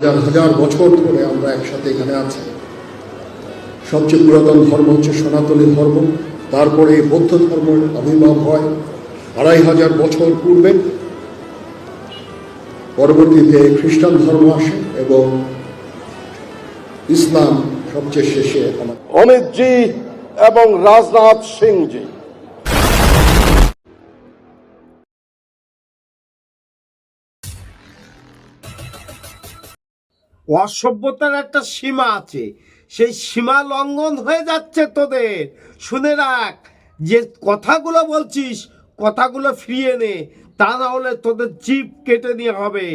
হাজার হাজার বছর ধরে আমরা একসাথে এখানে আছি। সবচেয়ে পুরাতন ধর্ম হচ্ছে সনাতনী ধর্ম। তারপরে বৌদ্ধ ধর্মের আবির্ভাব হয় আড়াই হাজার বছর পূর্বে। পরবর্তীতে খ্রিস্টান ধর্ম আসে এবং ইসলাম সবচেয়ে শেষে অমিত জি এবং রাজনাথ সিং জি অসভ্যতার একটা সীমা আছে। সেই সীমা লঙ্ঘন হয়ে যাচ্ছে তোদের। শুনে রাখ, যে কথাগুলো বলছিস, কথাগুলো ফিরিয়ে নে তা না হলে তোদের জিপ কেটে নিয়ে হবে।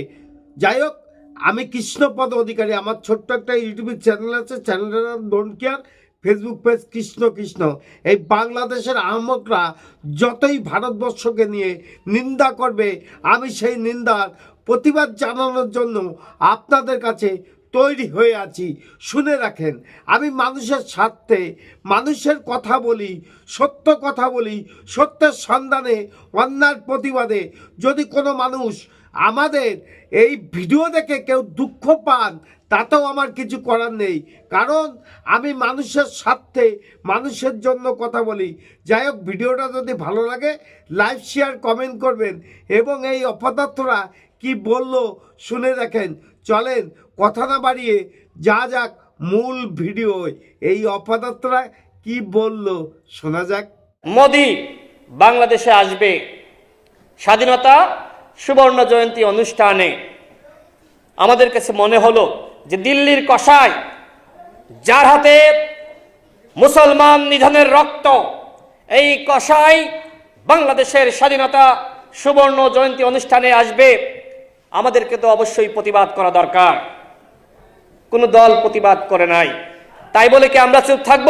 যাই হোক, আমি কৃষ্ণপদ অধিকারী। আমার ছোট্ট একটা ইউটিউব চ্যানেল আছে চ্যানেলটার নাম don't care Facebook page Krishna Krishna. এই বাংলাদেশের আহমকরা যতই ভারতবর্ষকে নিয়ে নিন্দা করবে, আমি সেই নিন্দার প্রতিবাদ জানানোর জন্য আপনাদের কাছে তৈরি হয়ে আছি। শুনে রাখেন, আমি মানুষের স্বার্থে মানুষের কথা বলি, সত্য কথা বলি, সত্যের সন্ধানে অন্যার প্রতিবাদে। যদি কোনো মানুষ আমাদের এই ভিডিও দেখে কেউ দুঃখ পান তাতেও আমার কিছু করার নেই। কারণ আমি মানুষের স্বার্থে, মানুষের জন্য কথা বলি। যাই হোক, ভিডিওটা যদি ভালো লাগে লাইভ শেয়ার, কমেন্ট করবেন এবং এই অপদার্থরা কি বলল শুনে দেখেন। চলেন কথা না বাড়িয়ে যা যাক মূল ভিডিও এই অপদার্থরা কি বলল শোনা যাক। মোদি বাংলাদেশে আসবে। স্বাধীনতা, সুবর্ণ জয়ন্তী অনুষ্ঠানে। আমাদের কাছে মনে হলো যে দিল্লির কষাই যার হাতে মুসলমান নিধনের রক্ত, এই কষাই বাংলাদেশের স্বাধীনতা সুবর্ণ জয়ন্তী অনুষ্ঠানে আসবে, আমাদেরকে তো অবশ্যই প্রতিবাদ করা দরকার। কোনো দল প্রতিবাদ করে নাই। তাই বলে কি আমরা চুপ থাকব?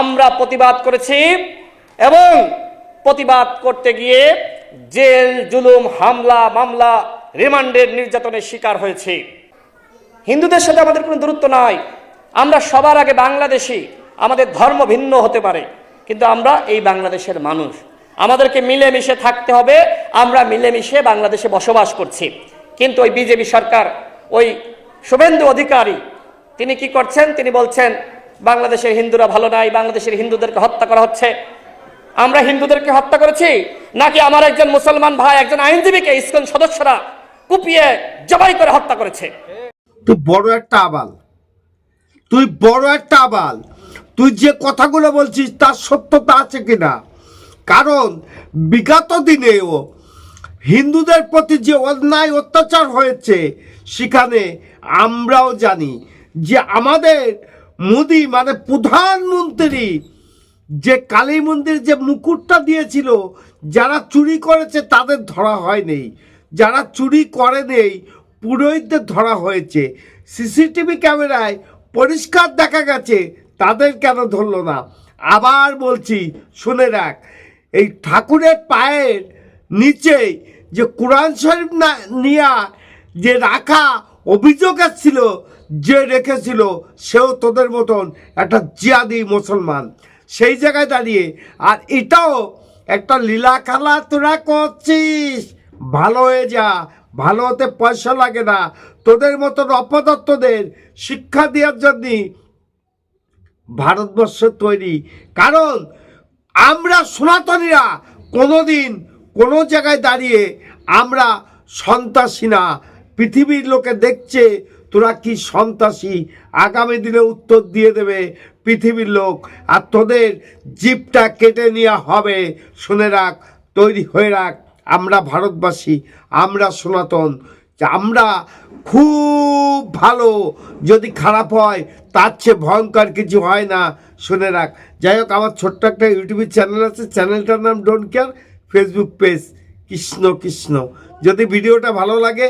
আমরা প্রতিবাদ করেছি এবং প্রতিবাদ করতে গিয়ে জেল, জুলুম, হামলা, মামলা, রিমান্ডের নির্যাতনের শিকার হয়েছে। হিন্দুদের সাথে আমাদের কোনো দূরত্ব নাই। আমরা সবার আগে বাংলাদেশি, আমাদের ধর্ম ভিন্ন হতে পারে, কিন্তু আমরা এই বাংলাদেশের মানুষ। আমাদেরকে মিলেমিশে থাকতে হবে, আমরা মিলেমিশে বাংলাদেশে বসবাস করছি। কিন্তু ওই বিজেপি সরকার, ওই শুভেন্দু অধিকারী, তিনি কি করছেন? তিনি বলছেন, বাংলাদেশের হিন্দুরা ভালো নাই, বাংলাদেশের হিন্দুদেরকে হত্যা করা হচ্ছে। আমরা হিন্দুদেরকে হত্যা করেছি? নাকি আমার একজন মুসলমান ভাই, একজন আইনজীবীকে ইসকন সদস্যরা কুপিয়ে জবাই করে হত্যা করেছে? তুই বড় একটা আবাল। তুই বড় একটা আবাল। তুই যে কথাগুলো বলছিস তার সত্যতা আছে কিনা? কারণ বিগত দিনেও হিন্দুদের প্রতি যে অন্যায় অত্যাচার হয়েছে, সেখানে আমরাও জানি যে আমাদের মোদি মানে প্রধানমন্ত্রী যে কালী মন্দির যে মুকুটটা দিয়েছিল, যারা চুরি করেছে তাদের ধরা হয়নি। যারা চুরি করে নেই পুরোহিতদের ধরা হয়েছে। সিসিটিভি ক্যামেরায় পরিষ্কার দেখা গেছে, তাদের কেন ধরলো না? আবার বলছি, শুনে রাখ, এই ঠাকুরের পায়ের নিচে যে কোরআন শরীফ না, নিয়া যে রাখা অভিযোগ এসেছিল যে রেখেছিল, সেও তোদের মতন একটা জিয়াদি মুসলমান। সেই জায়গায় দাঁড়িয়ে, আর এটাও একটা লীলা খেলা তোরা করছিস। ভালো হয়ে যা, ভালো হতে পয়সা লাগে না। তোদের মতন অপদত্তদের শিক্ষা দেওয়ার জন্যই ভারতবর্ষ তৈরি। কারণ আমরা সনাতনীরা কোনোদিন কোনো জায়গায় দাঁড়িয়ে আমরা সন্ত্রাসী না। পৃথিবীর লোকে দেখছে তোরা কি সন্ত্রাসী। আগামী দিনে উত্তর দিয়ে দেবে পৃথিবীর লোক। আর তোদের জিপটা কেটে নেওয়া হবে। শুনে রাখ, তৈরি হয়ে রাখ। আমরা ভারতবাসী, আমরা সনাতন আমরা খুব ভালো। যদি খারাপ হয়, তার চেয়ে ভয়ঙ্কর কিছু হয় না। শুনে রাখ। যাই হোক, আমার ছোট্ট একটা ইউটিউব চ্যানেল আছে। চ্যানেলটার নাম don't care Facebook page Krishna Krishna. যদি ভিডিওটা ভালো লাগে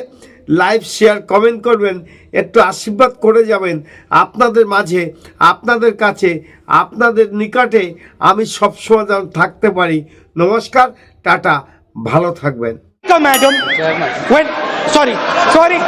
লাইভ শেয়ার কমেন্ট করবেন। একটু আশীর্বাদ করে যাবেন। আপনাদের মাঝে, আপনাদের কাছে, আপনাদের নিকটে আমি সবসময় যেন থাকতে পারি। নমস্কার, টাটা। ভালো থাকবেন। Madam sorry sorry